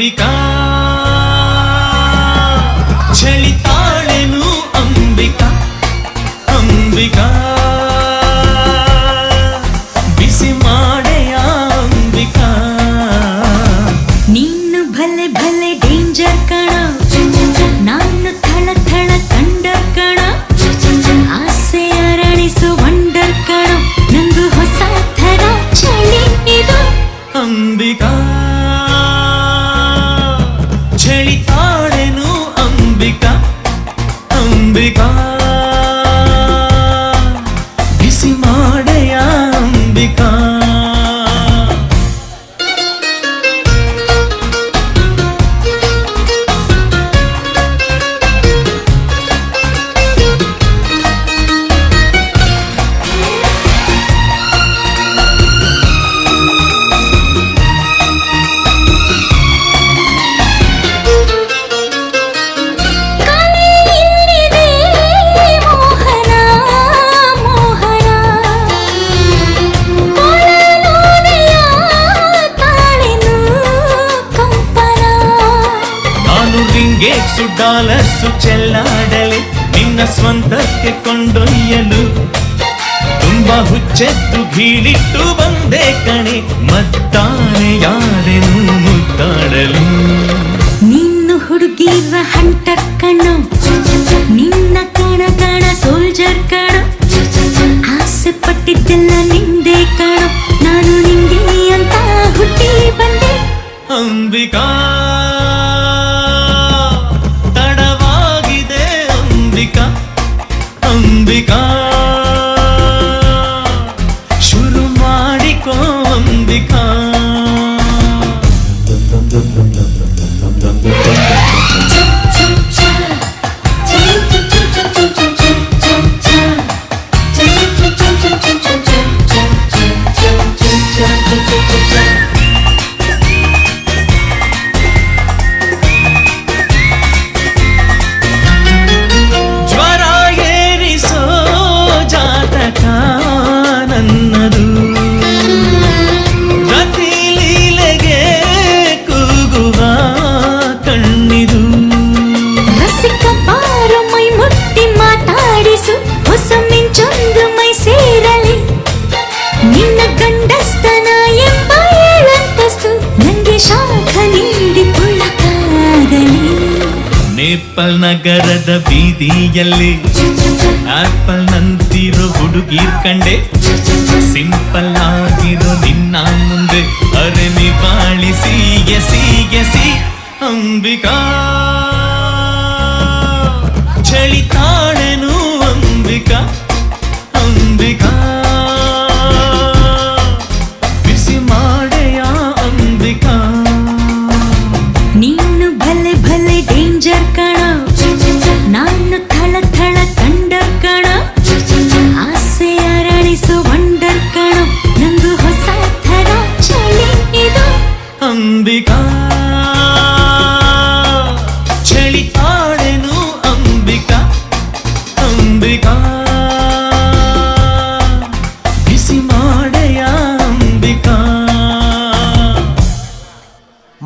ಅಂಬಿಕಾ. ಚಳಿತಾಳೆನು ಅಂಬಿಕಾ. ಅಂಬಿಕಾ. ಬಿಸಿ ಮಾಡೆಯ ಅಂಬಿಕಾ. ನೀನು ಭಲೆ ಭಲೆ ಡೇಂಜರ್ ಕಣ. ನಾನು ಥಳ ಥಳ ಕಂಡರ್ ಕಣ. ಆಸೆ ಅರಳಿಸು ವಂಡರ್ ಕಣ. ನಂದು ಹೊಸ ಥರ ಚಳಿ ಇದು. ಅಂಬಿಕಾ. ಅಂಬಿಕಾ ಅಂಬಿಕಾ ಡಾಲರ್ಸು ಚೆಲ್ಲಾಡಲೆ ನಿನ್ನ ಸ್ವಂತಕ್ಕೆ ಕೊಂಡೊಯ್ಯಲು. ತುಂಬಾ ಹುಚ್ಚೆದ್ದು ಬೀಳಿಟ್ಟು ಬಂದೆ ಕಣೆ ಮತ್ತಾನೆ ಯಾರೆನು ಮುತ್ತಾಡಲು ನಿನ್ನ ಹುಡುಗಿರ ಹಂಟರ್ ಕಣ ನಿನ್ನ ಕಣ ಕಣ ಸೋಲ್ಜರ್ ಕಣ. ಆಸೆ ಪಟ್ಟಿದ್ದೆಲ್ಲ ನಿಂದೆ ಕಣ ನಾನು ನಿಂಗೆ ಅಂತ ಹುಟ್ಟಿ ಬಂದೆ. ಅಂಬಿಕಾ ಅಂಬಿಕಾ ಕೂಗುವ ಕಣ್ಣಿದು. ರಸಿಕ ಬಾರು ಮೈ ಮುಟ್ಟಿ ಮಾತಾಡಿಸು ಹೊಸ ಮಿಂಚೊಂದು ಮೈ ಸೇರಲಿ. ನಿನ್ನ ಗಂಡಸ್ತನ ಎಂಬ ಏಳಂತಸ್ತು ನಂಗೆ ಶಾಖ ನೀಡಿ ಕೊಳ್ಳಕ್ಕಾಗಲಿ ನೇಪಲ್ ನಗರದ ಬೀದಿಯಲ್ಲಿ ಆಪಲ್ ನಂತಿರೋ ಹುಡುಗೀರ್ ಕಂಡೆ ಸಿಂಪಲ್ ಆಗಿರೋ ನಿನ್ನ ಮುಂದೆ ಅರೆ ನಿವಾಳಿಸಿ ಎಸಿ ಎಸಿ ಅಂಬಿಕಾ.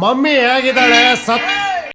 ಮಮ್ಮಿ ಹೇಗಿದ್ದಾಳೆ? ಸತ್